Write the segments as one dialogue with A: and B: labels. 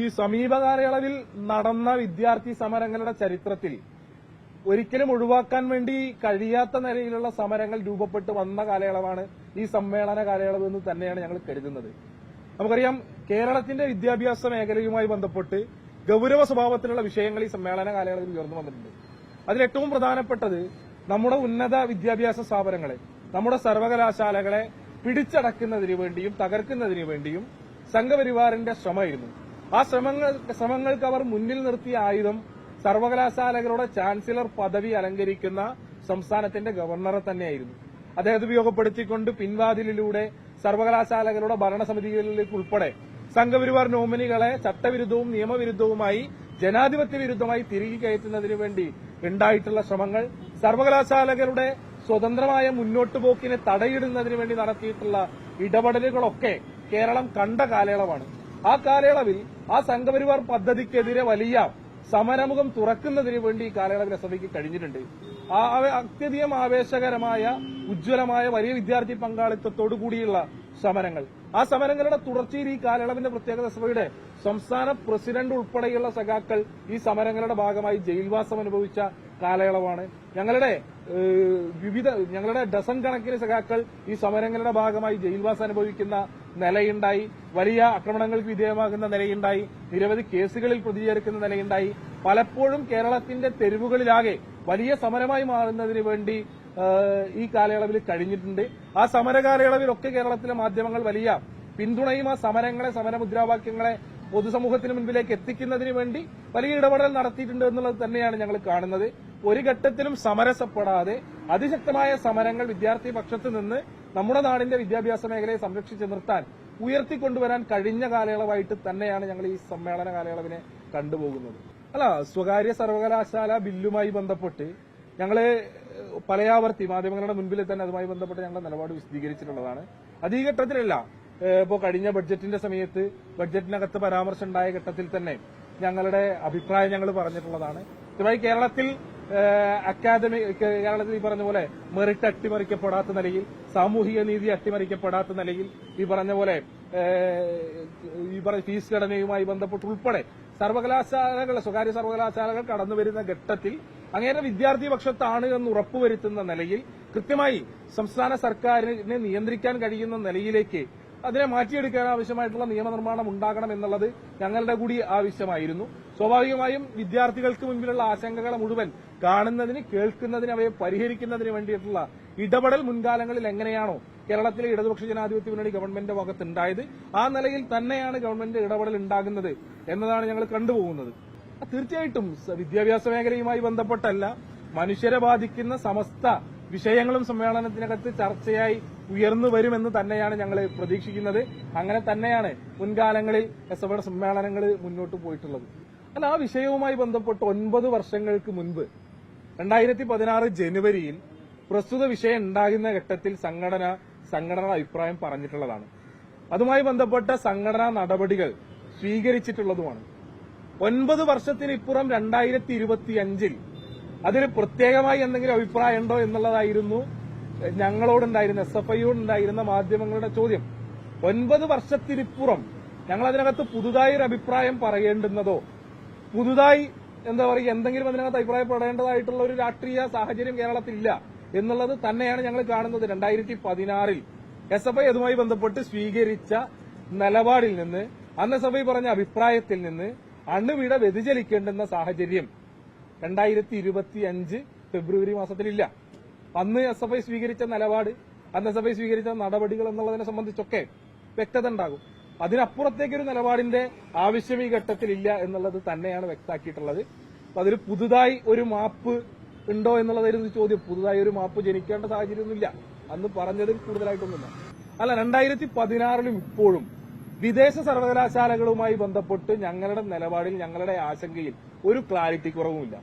A: ഈ സമീപകാലയളവിൽ നടന്ന വിദ്യാർത്ഥി സമരങ്ങളുടെ ചരിത്രത്തിൽ ഒരിക്കലും ഒഴിവാക്കാൻ വേണ്ടി കഴിയാത്ത നിലയിലുള്ള സമരങ്ങൾ രൂപപ്പെട്ട് വന്ന കാലയളവാണ് ഈ സമ്മേളന കാലയളവ് എന്ന് തന്നെയാണ് ഞങ്ങൾ കരുതുന്നത്. നമുക്കറിയാം കേരളത്തിന്റെ വിദ്യാഭ്യാസ മേഖലയുമായി ബന്ധപ്പെട്ട് ഗൌരവ സ്വഭാവത്തിലുള്ള വിഷയങ്ങൾ ഈ സമ്മേളന കാലയളവിൽ ഉയർന്നു വന്നിട്ടുണ്ട്. അതിൽ ഏറ്റവും പ്രധാനപ്പെട്ടത് നമ്മുടെ ഉന്നത വിദ്യാഭ്യാസ സ്ഥാപനങ്ങളെ നമ്മുടെ സർവകലാശാലകളെ പിടിച്ചടക്കുന്നതിന് വേണ്ടിയും തകർക്കുന്നതിന് വേണ്ടിയും സംഘപരിവാറിന്റെ ശ്രമമായിരുന്നു. ആ ശ്രമങ്ങൾ ശ്രമങ്ങൾക്ക് അവർ മുന്നിൽ നിർത്തിയ ആയുധം സർവകലാശാലകളുടെ ചാൻസലർ പദവി അലങ്കരിക്കുന്ന സംസ്ഥാനത്തിന്റെ ഗവർണറെ തന്നെയായിരുന്നു. അദ്ദേഹത്തെ ഉപയോഗപ്പെടുത്തിക്കൊണ്ട് പിൻവാതിലിലൂടെ സർവകലാശാലകളുടെ ഭരണസമിതികളിലേക്ക് ഉൾപ്പെടെ സംഘപരിവാർ നോമിനികളെ ചട്ടവിരുദ്ധവും നിയമവിരുദ്ധവുമായി ജനാധിപത്യ വിരുദ്ധമായി തിരികെ കയറ്റുന്നതിനു വേണ്ടി ഉണ്ടായിട്ടുള്ള ശ്രമങ്ങൾ സർവകലാശാലകളുടെ സ്വതന്ത്രമായ മുന്നോട്ട് പോക്കിനെ തടയിടുന്നതിന് വേണ്ടി നടത്തിയിട്ടുള്ള ഇടപെടലുകളൊക്കെ കേരളം കണ്ട കാലയളവാണ്. ആ കാലയളവിൽ ആ സംഘപരിവാർ പദ്ധതിക്കെതിരെ വലിയ സമരമുഖം തുറക്കുന്നതിന് വേണ്ടി ഈ കാലയളവിൽ എസ് എഫ് കഴിഞ്ഞിട്ടുണ്ട്. അത്യധികം ആവേശകരമായ ഉജ്ജ്വലമായ വലിയ വിദ്യാർത്ഥി പങ്കാളിത്തത്തോടു കൂടിയുള്ള സമരങ്ങൾ. ആ സമരങ്ങളുടെ തുടർച്ചയിൽ ഈ കാലയളവിന്റെ പ്രത്യേകത എഫ്ഐയുടെ സംസ്ഥാന പ്രസിഡന്റ് ഉൾപ്പെടെയുള്ള സഖാക്കൾ ഈ സമരങ്ങളുടെ ഭാഗമായി ജയിൽവാസം അനുഭവിച്ച കാലയളവാണ്. ഞങ്ങളുടെ വിവിധ ഞങ്ങളുടെ ഡസൺ കണക്കിന് സഖാക്കൾ ഈ സമരങ്ങളുടെ ഭാഗമായി ജയിൽവാസം അനുഭവിക്കുന്ന നിലയുണ്ടായി. വലിയ ആക്രമണങ്ങൾക്ക് വിധേയമാകുന്ന നിലയുണ്ടായി. നിരവധി കേസുകളിൽ പ്രതിചേർക്കുന്ന നിലയുണ്ടായി. പലപ്പോഴും കേരളത്തിന്റെ തെരുവുകളിലാകെ വലിയ സമരമായി മാറുന്നതിന് വേണ്ടി ഈ കാലയളവിൽ കഴിഞ്ഞിട്ടുണ്ട്. ആ സമര കാലയളവിലൊക്കെ കേരളത്തിലെ മാധ്യമങ്ങൾ വലിയ പിന്തുണയും ആ സമരങ്ങളെ സമരമുദ്രാവാക്യങ്ങളെ പൊതുസമൂഹത്തിന് മുൻപിലേക്ക് എത്തിക്കുന്നതിന് വേണ്ടി വലിയ ഇടപെടൽ നടത്തിയിട്ടുണ്ട് എന്നുള്ളത് തന്നെയാണ് ഞങ്ങൾ കാണുന്നത്. ഒരു ഘട്ടത്തിലും സമരസപ്പെടാതെ അതിശക്തമായ സമരങ്ങൾ വിദ്യാർത്ഥി പക്ഷത്ത് നിന്ന് നമ്മുടെ നാടിന്റെ വിദ്യാഭ്യാസ മേഖലയെ സംരക്ഷിച്ചു നിർത്താൻ ഉയർത്തിക്കൊണ്ടുവരാൻ കഴിഞ്ഞ കാലയളവായിട്ട് തന്നെയാണ് ഞങ്ങൾ ഈ സമ്മേളന കാലയളവിനെ കണ്ടുപോകുന്നത്. അല്ല സ്വകാര്യ സർവകലാശാല ബില്ലുമായി ബന്ധപ്പെട്ട് ഞങ്ങൾ പലയാവർത്തി മാധ്യമങ്ങളുടെ മുൻപിൽ തന്നെ അതുമായി ബന്ധപ്പെട്ട് ഞങ്ങളുടെ നിലപാട് വിശദീകരിച്ചിട്ടുള്ളതാണ്. അത് ഘട്ടത്തിലല്ല ഇപ്പോൾ കഴിഞ്ഞ ബഡ്ജറ്റിന്റെ സമയത്ത് ബഡ്ജറ്റിനകത്ത് പരാമർശം ഉണ്ടായ ഘട്ടത്തിൽ തന്നെ ഞങ്ങളുടെ അഭിപ്രായം ഞങ്ങൾ പറഞ്ഞിട്ടുള്ളതാണ്. ഇതുമായി കേരളത്തിൽ അക്കാദമി കേരളത്തിൽ ഈ പറഞ്ഞ പോലെ മെറിറ്റ് അട്ടിമറിക്കപ്പെടാത്ത നിലയിൽ സാമൂഹിക നീതി അട്ടിമറിക്കപ്പെടാത്ത നിലയിൽ ഈ പറഞ്ഞ പോലെ ഈ പറഞ്ഞ ഫീസ് ഘടനയുമായി ബന്ധപ്പെട്ട് ഉൾപ്പെടെ സർവകലാശാലകൾ സ്വകാര്യ സർവകലാശാലകൾ കടന്നു വരുന്ന ഘട്ടത്തിൽ അങ്ങേരെ വിദ്യാർത്ഥി പക്ഷത്താണ് എന്ന് ഉറപ്പുവരുത്തുന്ന നിലയിൽ കൃത്യമായി സംസ്ഥാന സർക്കാരിനെ നിയന്ത്രിക്കാൻ കഴിയുന്ന നിലയിലേക്ക് അതിനെ മാറ്റിയെടുക്കാൻ ആവശ്യമായിട്ടുള്ള നിയമനിർമ്മാണം ഉണ്ടാകണം എന്നുള്ളത് ഞങ്ങളുടെ കൂടി ആവശ്യമായിരുന്നു. സ്വാഭാവികമായും വിദ്യാർത്ഥികൾക്ക് മുൻപിലുള്ള ആശങ്കകളെ മുഴുവൻ കാണുന്നതിന് കേൾക്കുന്നതിന് അവയെ പരിഹരിക്കുന്നതിന് വേണ്ടിയിട്ടുള്ള ഇടപെടൽ മുൻകാലങ്ങളിൽ എങ്ങനെയാണോ കേരളത്തിലെ ഇടതുപക്ഷ ജനാധിപത്യ മുന്നണി ഗവൺമെന്റിന്റെ ഭാഗത്തുണ്ടായത് ആ നിലയിൽ തന്നെയാണ് ഗവൺമെന്റ് ഇടപെടൽ ഉണ്ടാകുന്നത് എന്നതാണ് ഞങ്ങൾ കണ്ടുപോകുന്നത്. തീർച്ചയായിട്ടും വിദ്യാഭ്യാസ മേഖലയുമായി ബന്ധപ്പെട്ടല്ല മനുഷ്യരെ ബാധിക്കുന്ന സമസ്ത വിഷയങ്ങളും സമ്മേളനത്തിനകത്ത് ചർച്ചയായി ഉയർന്നു വരുമെന്ന് തന്നെയാണ് ഞങ്ങൾ പ്രതീക്ഷിക്കുന്നത്. അങ്ങനെ തന്നെയാണ് മുൻകാലങ്ങളിൽ എസ് എഫ് സമ്മേളനങ്ങൾ മുന്നോട്ട് പോയിട്ടുള്ളത്. അല്ല ആ വിഷയവുമായി ബന്ധപ്പെട്ട് ഒൻപത് വർഷങ്ങൾക്ക് മുൻപ് രണ്ടായിരത്തി പതിനാറ് ജനുവരിയിൽ പ്രസ്തുത വിഷയം ഉണ്ടാകുന്ന ഘട്ടത്തിൽ സംഘടന സംഘടന അഭിപ്രായം പറഞ്ഞിട്ടുള്ളതാണ്. അതുമായി ബന്ധപ്പെട്ട സംഘടനാ നടപടികൾ സ്വീകരിച്ചിട്ടുള്ളതുമാണ്. ഒൻപത് വർഷത്തിനിപ്പുറം രണ്ടായിരത്തി ഇരുപത്തിയഞ്ചിൽ അതിന് പ്രത്യേകമായി എന്തെങ്കിലും അഭിപ്രായം ഉണ്ടോ എന്നുള്ളതായിരുന്നു ഞങ്ങളോടുണ്ടായിരുന്ന എസ് എഫ് ഐയോടുണ്ടായിരുന്ന മാധ്യമങ്ങളുടെ ചോദ്യം. ഒൻപത് വർഷത്തിനിപ്പുറം ഞങ്ങൾ അതിനകത്ത് പുതുതായി ഒരു അഭിപ്രായം പറയേണ്ടുന്നതോ പുതുതായി എന്താ പറയുക എന്തെങ്കിലും അതിനകത്ത് അഭിപ്രായപ്പെടേണ്ടതായിട്ടുള്ള ഒരു രാഷ്ട്രീയ സാഹചര്യം കേരളത്തിലില്ല എന്നുള്ളത് തന്നെയാണ് ഞങ്ങൾ കാണുന്നത്. രണ്ടായിരത്തി പതിനാറിൽ എസ് എഫ് ഐ അതുമായി ബന്ധപ്പെട്ട് സ്വീകരിച്ച നിലപാടിൽ നിന്ന് അന്ന് എസ് എഫ് ഐ പറഞ്ഞ അഭിപ്രായത്തിൽ നിന്ന് അണുവിട വ്യതിചലിക്കേണ്ടുന്ന സാഹചര്യം. രണ്ടായിരത്തി ഇരുപത്തി അഞ്ച് ഫെബ്രുവരി മാസത്തിലില്ല. അന്ന് എസ് എഫ് ഐ സ്വീകരിച്ച നിലപാട് അന്ന് എസ് എഫ് ഐ സ്വീകരിച്ച നടപടികൾ എന്നുള്ളതിനെ സംബന്ധിച്ചൊക്കെ വ്യക്തത ഉണ്ടാകും അതിനപ്പുറത്തേക്കൊരു നിലപാടിന്റെ ആവശ്യം ഈ ഘട്ടത്തിലില്ല എന്നുള്ളത് തന്നെയാണ് വ്യക്തമാക്കിയിട്ടുള്ളത്. അപ്പൊ അതിൽ പുതുതായി ഒരു മാപ്പ് ഉണ്ടോ എന്നുള്ളതായിരുന്നു ചോദ്യം. പുതുതായി ഒരു മാപ്പ് ജനിക്കേണ്ട സാഹചര്യമൊന്നുമില്ല. അന്ന് പറഞ്ഞതിൽ കൂടുതലായിട്ടൊന്നുമില്ല. അല്ല രണ്ടായിരത്തി പതിനാറിലും ഇപ്പോഴും വിദേശ സർവകലാശാലകളുമായി ബന്ധപ്പെട്ട് ഞങ്ങളുടെ നിലപാടിൽ ഞങ്ങളുടെ ആശങ്കയിൽ ഒരു ക്ലാരിറ്റി കുറവുമില്ല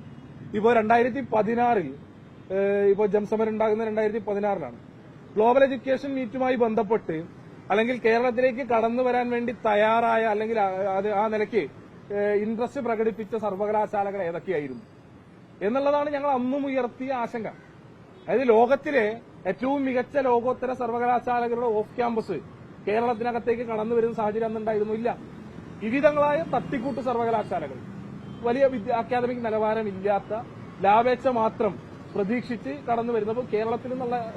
A: ഇപ്പോ രണ്ടായിരത്തി പതിനാറിൽ ഇപ്പോൾ ജംസമരം ഉണ്ടാകുന്ന രണ്ടായിരത്തി പതിനാറിലാണ് ഗ്ലോബൽ എഡ്യൂക്കേഷൻ മീറ്റുമായി ബന്ധപ്പെട്ട് അല്ലെങ്കിൽ കേരളത്തിലേക്ക് കടന്നു വരാൻ വേണ്ടി തയ്യാറായ അല്ലെങ്കിൽ ആ നിലയ്ക്ക് ഇൻട്രസ്റ്റ് പ്രകടിപ്പിച്ച സർവകലാശാലകൾ ഏതൊക്കെയായിരുന്നു? എന്നുള്ളതാണ് ഞങ്ങൾ അന്നും ഉയർത്തിയ ആശങ്ക. അതായത് ലോകത്തിലെ ഏറ്റവും മികച്ച ലോകോത്തര സർവകലാശാലകളുടെ ഓഫ് ക്യാമ്പസ് കേരളത്തിനകത്തേക്ക് കടന്നു വരുന്ന സാഹചര്യം അന്നുണ്ടായിരുന്നു ഇല്ല വിവിധങ്ങളായ തട്ടിക്കൂട്ട് സർവകലാശാലകൾ. വലിയ അക്കാദമിക് നിലവാരമില്ലാത്ത ലാഭേച്ഛ മാത്രം പ്രതീക്ഷിച്ച് കടന്നു വരുന്നത് കേരളത്തിൽ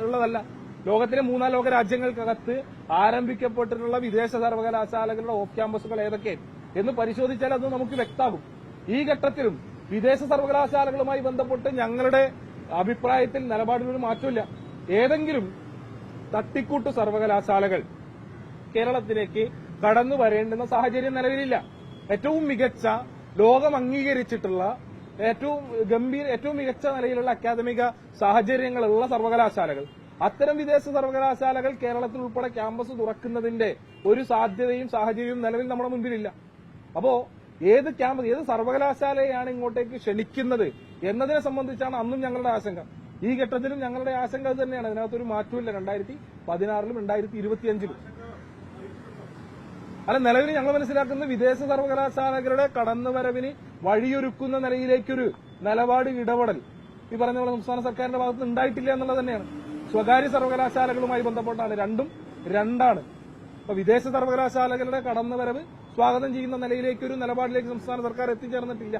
A: ഉള്ളതല്ല. ലോകത്തിലെ മൂന്നാം ലോക രാജ്യങ്ങൾക്കകത്ത് ആരംഭിക്കപ്പെട്ടിട്ടുള്ള വിദേശ സർവകലാശാലകളുടെ ഓഫ് ക്യാമ്പസുകൾ ഏതൊക്കെ? എന്ന് പരിശോധിച്ചാൽ അത് നമുക്ക് വ്യക്തമാകും. ഈ ഘട്ടത്തിലും വിദേശ സർവകലാശാലകളുമായി ബന്ധപ്പെട്ട് ഞങ്ങളുടെ അഭിപ്രായത്തിൽ നിലപാടിലൊരു മാറ്റമില്ല. ഏതെങ്കിലും തട്ടിക്കൂട്ട് സർവകലാശാലകൾ കേരളത്തിലേക്ക് കടന്നു വരേണ്ടുന്ന സാഹചര്യം നിലവിലില്ല. ഏറ്റവും മികച്ച ലോകം അംഗീകരിച്ചിട്ടുള്ള ഏറ്റവും ഗംഭീര ഏറ്റവും മികച്ച നിലയിലുള്ള അക്കാദമിക സാഹചര്യങ്ങളുള്ള സർവകലാശാലകൾ. അത്തരം വിദേശ സർവകലാശാലകൾ കേരളത്തിൽ ഉൾപ്പെടെ ക്യാമ്പസ് തുറക്കുന്നതിന്റെ ഒരു സാധ്യതയും സാഹചര്യവും നിലവിൽ നമ്മുടെ മുൻപിലില്ല അപ്പോ ഏത് ക്യാമ്പസ് ഏത് സർവകലാശാലയാണ് ഇങ്ങോട്ടേക്ക് ക്ഷണിക്കുന്നത് എന്നതിനെ സംബന്ധിച്ചാണ് അന്നും ഞങ്ങളുടെ ആശങ്ക. ഈ ഘട്ടത്തിലും ഞങ്ങളുടെ ആശങ്ക അത് തന്നെയാണ്. അതിനകത്തൊരു മാറ്റമില്ല രണ്ടായിരത്തി പതിനാറിലും രണ്ടായിരത്തി ഇരുപത്തിയഞ്ചിലും. അല്ല നിലവിൽ ഞങ്ങൾ മനസ്സിലാക്കുന്നത് വിദേശ സർവകലാശാലകളുടെ കടന്നുവരവിന് വഴിയൊരുക്കുന്ന നിലയിലേക്കൊരു നിലപാട് ഇടപെടൽ. ഈ പറഞ്ഞ പോലെ സംസ്ഥാന സർക്കാരിന്റെ ഭാഗത്ത് ഉണ്ടായിട്ടില്ല എന്നുള്ളത് തന്നെയാണ്. സ്വകാര്യ സർവകലാശാലകളുമായി ബന്ധപ്പെട്ടാണ് രണ്ടും രണ്ടാണ്. അപ്പൊ വിദേശ സർവകലാശാലകളുടെ കടന്നുവരവ് സ്വാഗതം ചെയ്യുന്ന നിലയിലേക്കൊരു നിലപാടിലേക്ക് സംസ്ഥാന സർക്കാർ എത്തിച്ചേർന്നിട്ടില്ല.